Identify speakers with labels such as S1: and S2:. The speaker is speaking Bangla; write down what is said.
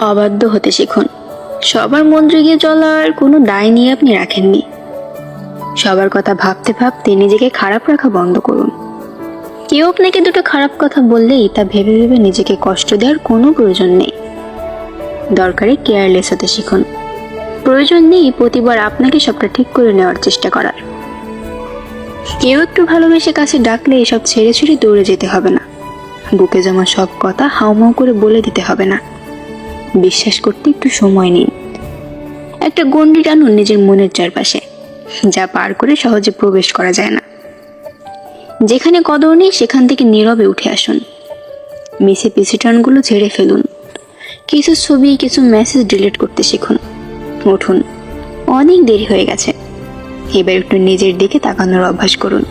S1: অবাধ্য হতে শিখুন, সবার মন জুগিয়ে চলার কোনো দায় নিয়ে আপনি রাখেননি। সবার কথা ভাবতে ভাবতে নিজেকে খারাপ রাখা বন্ধ করুন। কেউ আপনাকে দুটো খারাপ কথা বললেই তা ভেবে ভেবে নিজেকে কষ্ট দেওয়ার কোনো প্রয়োজন নেই। দরকারে কেয়ারলেস হতে শিখুন। প্রয়োজন নেই প্রতিবার আপনাকে সবটা ঠিক করে নেওয়ার চেষ্টা করার। কেউ একটু ভালোবেসে কাছে ডাকলে এসব ছেড়ে ছেড়ে দৌড়ে যেতে হবে না। বুকে জমা সব কথা হাউমাউ করে বলে দিতে হবে না। বিশ্বাস করতে একটু সময় নিন। একটা গন্ডি টানুন নিজের মনের চারপাশে। যা পার করে সহজে প্রবেশ করা যায় না। যেখানে কদর নেই, সেখান থেকে নীরবে উঠে আসুন। মিসে পিসি টানগুলো ঝেড়ে ফেলুন। কিছু ছবি, কিছু মেসেজ ডিলিট করতে শিখুন। উঠুন। অনেক দেরি হয়ে গেছে। এবার একটু নিজের দিকে তাকানোর অভ্যাস করুন।